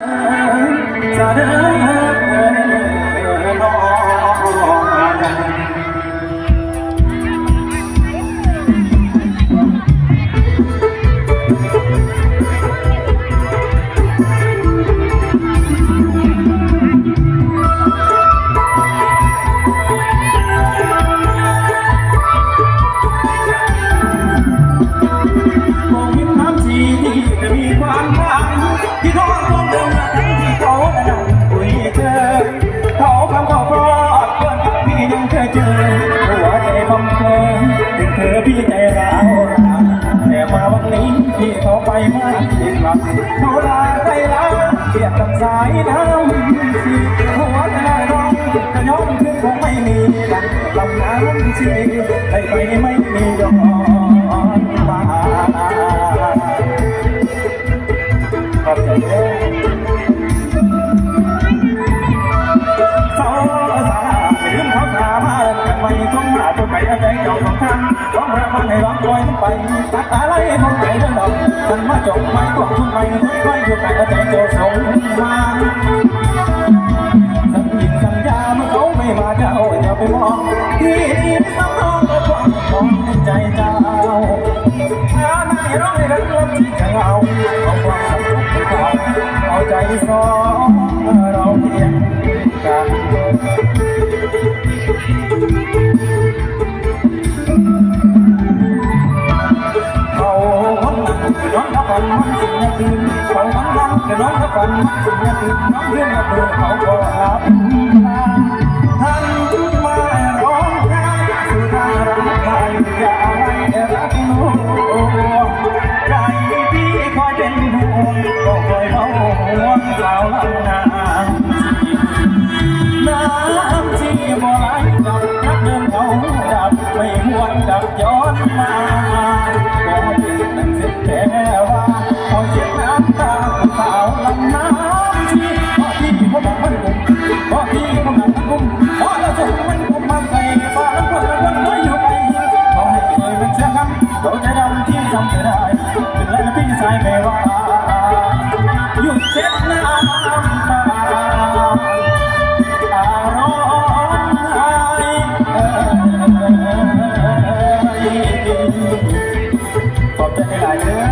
จะ พี่ยังเคยเจอหัวใจคำเคยถึงเธอพี่ใจร้าวราแต่มาวันนี้พี่เขาไปมาอีกหลับเขาลาใจร้าวเปียกกับสายน้ำสีหัวใจร้องกระย้อนคือคงไม่มีหลังลำน้ำชีได้ไปไม่มีย้อนมาขอบใจ ของทางต้องระมัดให้ร้องปล่อยมันไปตัดอะไรของใจเรื่องดอกมันมาจบไม่กวางทุนไปค่อยๆอยู่กันใจเจ้าสงมาสัญญิงสัญญาเมื่อเขาไม่มาเจ้าอย่าไปมองที่นี่สังทองก็ความของใจเจ้าถ้าไม่ร้องให้รักลมที่จะเอาเอาความสุขของเราเอาใจสอง นนั้นคือน้องกับฝันมันสิ่งนี้คือเขาทั้งนั้นคือน้องกับฝันมันสิ่งนี้คือน้องเรื่องกับเธอเขาก็รับลาท่านมาร้องไห้สุดารักใครอย่าให้รักหนูใจพี่คอยเป็นห่วงก็คอยเฝ้าห่วงสาวลำนาน้ำที่บ่ไหลกับนักเดินเขาดับไม่หวนดับย้อนมา ใจไม่ว่าหยุดเช็ดน้ำตาอารมณ์หอยขอบใจหลยเด้อ